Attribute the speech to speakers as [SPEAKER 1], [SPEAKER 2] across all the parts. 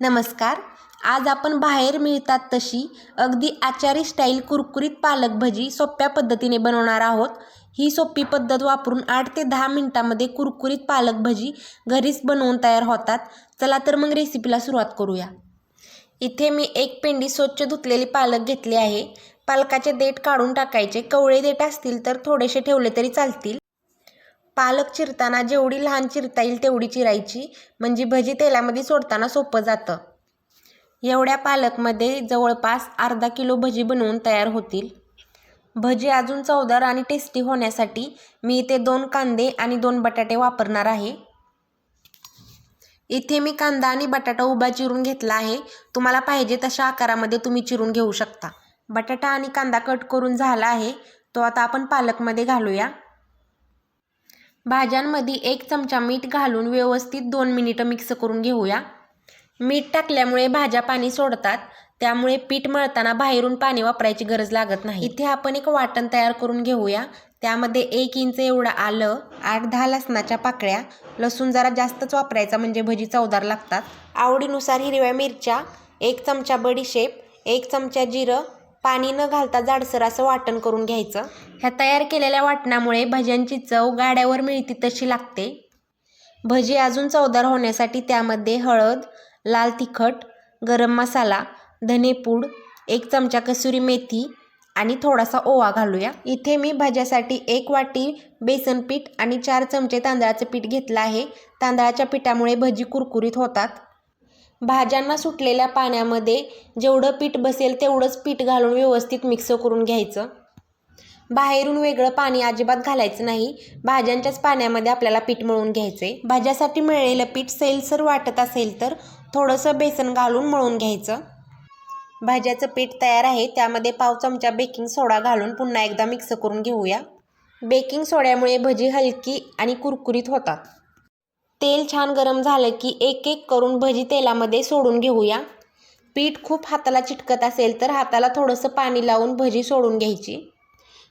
[SPEAKER 1] नमस्कार. आज आपण बाहेर मिळतात तशी अगदी आचारी स्टाईल कुरकुरीत पालक भजी सोप्या पद्धतीने बनवणार आहोत. ही सोपी पद्धत वापरून आठ ते दहा मिनटामध्ये कुरकुरीत पालक भजी घरीच बनवून तयार होतात. चला तर मग रेसिपीला सुरुवात करूया. इथे मी एक पेंडी स्वच्छ धुतलेली पालक घेतली आहे. पालकाचे देठ काढून टाकायचे. कवळे देठ असतील तर थोडेसे ठेवले तरी चालतील. पालक चिरताना जेवढी लहान चिरता येईल तेवढी चिरायची म्हणजे भजी तेलामध्ये सोडताना सोपं जातं. एवढ्या पालकमध्ये जवळपास अर्धा किलो भजी बनवून तयार होतील. भजी अजून चवदार आणि टेस्टी होण्यासाठी मी इथे दोन कांदे आणि दोन बटाटे वापरणार आहे. इथे मी कांदा आणि बटाटा उभा चिरून घेतला आहे. तुम्हाला पाहिजे तशा आकारामध्ये तुम्ही चिरून घेऊ शकता. बटाटा आणि कांदा कट करून झाला आहे. तो आता आपण पालकमध्ये घालूया. भाज्यांमध्ये एक चमचा मीठ घालून व्यवस्थित दोन मिनिटं मिक्स करून घेऊया. मीठ टाकल्यामुळे भाज्या पाणी सोडतात त्यामुळे पीठ मळताना बाहेरून पाणी वापरायची गरज लागत नाही. इथे आपण एक वाटण तयार करून घेऊया. त्यामध्ये एक इंच एवढं आलं आठ दहा लसणाच्या पाकळ्या. लसूण जरा जास्तच वापरायचा म्हणजे भजी चवदार लागतात. आवडीनुसार हिरव्या मिरच्या एक चमचा बडीशेप एक चमचा जिरं पाणी न घालता जाडसर असं वाटण करून घ्यायचं. ह्या तयार केलेल्या वाटणामुळे भज्यांची चव गाड्यावर मिळती तशी लागते. भजी अजून चवदार होण्यासाठी त्यामध्ये हळद लाल तिखट गरम मसाला धनेपूड एक चमचा कसुरी मेथी आणि थोडासा ओवा घालूया. इथे मी भाज्यासाठी एक वाटी बेसन पीठ आणि चार चमचे तांदळाचं पीठ घेतलं आहे. तांदळाच्या पिठामुळे भजी कुरकुरीत होतात. भाज्यांना सुटलेल्या पाण्यामध्ये जेवढं पीठ बसेल तेवढंच पीठ घालून व्यवस्थित मिक्स करून घ्यायचं. बाहेरून वेगळं पाणी अजिबात घालायचं नाही. भाज्यांच्याच पाण्यामध्ये आपल्याला पीठ मळून घ्यायचे भाज्यासाठी मिळलेलं पीठ सैलसर वाटत असेल तर थोडंसं बेसन घालून मळून घ्यायचं. भाज्याचं पीठ तयार आहे त्यामध्ये पाव चमचा बेकिंग सोडा घालून पुन्हा एकदा मिक्स करून घेऊया. बेकिंग सोड्यामुळे भजी हलकी आणि कुरकुरीत होतात. तेल छान गरम झालं की एक एक करून भजी तेलामध्ये सोडून घेऊया. पीठ खूप हाताला चिटकत असेल तर हाताला थोडंसं पाणी लावून भजी सोडून घ्यायची.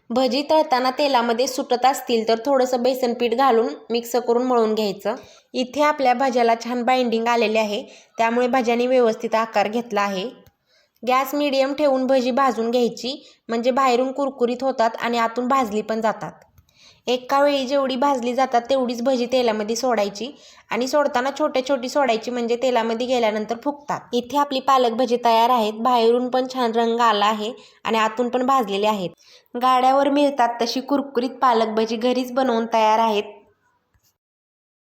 [SPEAKER 1] भजी तळताना तेलामध्ये सुटत असतील तर थोडंसं बेसन पीठ घालून मिक्स करून मळून घ्यायचं. इथे आपल्या भाज्याला छान बाइंडिंग आलेले आहे त्यामुळे भाज्याने व्यवस्थित आकार घेतला आहे. गॅस मिडियम ठेवून भजी भाजून घ्यायची म्हणजे बाहेरून कुरकुरीत होतात आणि आतून भाजली पण जातात. एका वेळी जेवढी भाजली जातात तेवढीच भजी तेलामध्ये सोडायची. आणि सोडताना छोटे छोटी सोडायची म्हणजे तेलामध्ये गेल्यानंतर फुगतात इथे आपली पालक भजी तयार आहेत. बाहेरून पण छान रंग आला आहे आणि आतून पण भाजलेले आहेत. गाड्यावर मिळतात तशी कुरकुरीत पालक भजी घरीच बनवून तयार आहेत.